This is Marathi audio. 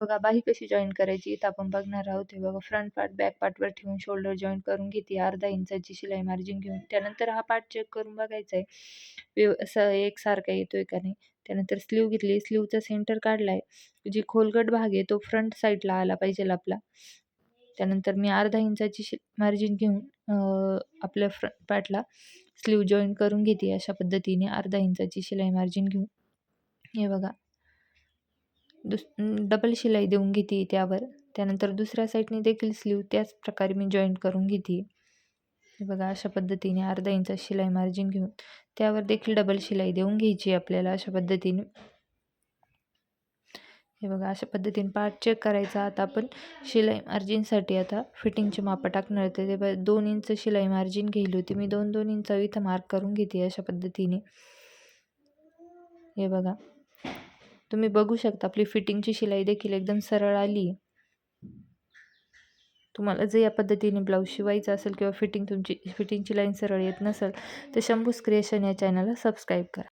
बघा बाही कशी जॉईन करायची? इथं आपण बघणार आहोत. हे बघा फ्रंट पार्ट बॅक पार्टवर ठेवून शोल्डर जॉईन करून घेते. अर्धा इंचाची शिलाई मार्जिन घेऊन. त्यानंतर हा पार्ट चेक करून बघायचा आहे व्यव असं एकसारखा येतोय का नाही? त्यानंतर स्लीव घेतली. स्लीवचा सेंटर काढलाय. जी खोलगट भाग आहे तो फ्रंट साईडला आला पाहिजे आपला. त्यानंतर मी अर्धा इंचाची शि मार्जिन घेऊन आपल्या फ्रंट पार्टला स्लीव जॉईन करून घेते अशा पद्धतीने. अर्धा इंचाची शिलाई मार्जिन घेऊन. हे बघा. दुस डबल शिलाई देऊन घेते त्यावर. त्यानंतर दुसऱ्या साईडने देखील स्लीव त्याच प्रकारे मी जॉईन करून घेते. हे बघा अशा पद्धतीने अर्धा इंच शिलाई मार्जिन घेऊन त्यावर देखील डबल शिलाई देऊन घ्यायची आपल्याला अशा पद्धतीने. हे बघा अशा पद्धतीने पार्ट चेक करायचा. आता आपण शिलाई मार्जिनसाठी आता फिटिंगचे मापं टाकणार होते ते दोन इंच शिलाई मार्जिन घेईल होती. मी दोन दोन इंच इथं मार्क करून घेते अशा पद्धतीने. हे बघा. तुम्ही बघू शकता आपली फिटिंगची शिलाई देखील एकदम सरळ आली तुम्हाला जर या पद्धतीने ब्लाऊज शिवायचा असेल किंवा फिटिंग तुमची फिटिंगची लाईन सरळ येत नसेल तर शंभूस क्रिएशन या चॅनलला सबस्क्राईब करा.